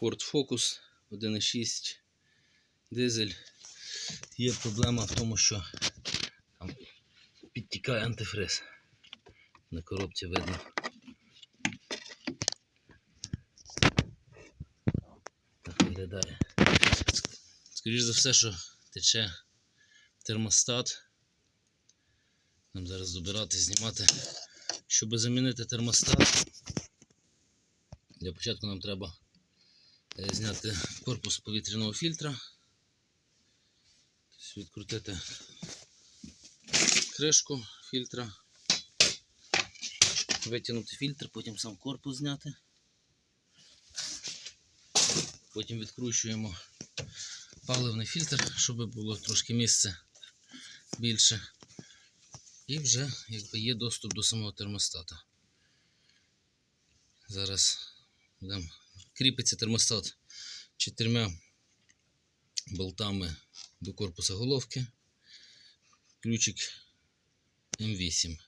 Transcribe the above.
Ford Focus 1.6 дизель. Є проблема в тому, що там підтікає антифриз. На коробці видно. Так виглядає. Скоріше за все, що тече термостат. Нам зараз добирати, знімати. Щоб замінити термостат, для початку нам треба зняти корпус повітряного фільтра, Тобто відкрутити кришку фільтра, витягнути фільтр, потім сам корпус зняти. Потім відкручуємо паливний фільтр, щоб було трошки місця більше. І вже якби є доступ до самого термостата. Зараз будемо кріпиться термостат чотирма болтами до корпуса головки. Ключик М8.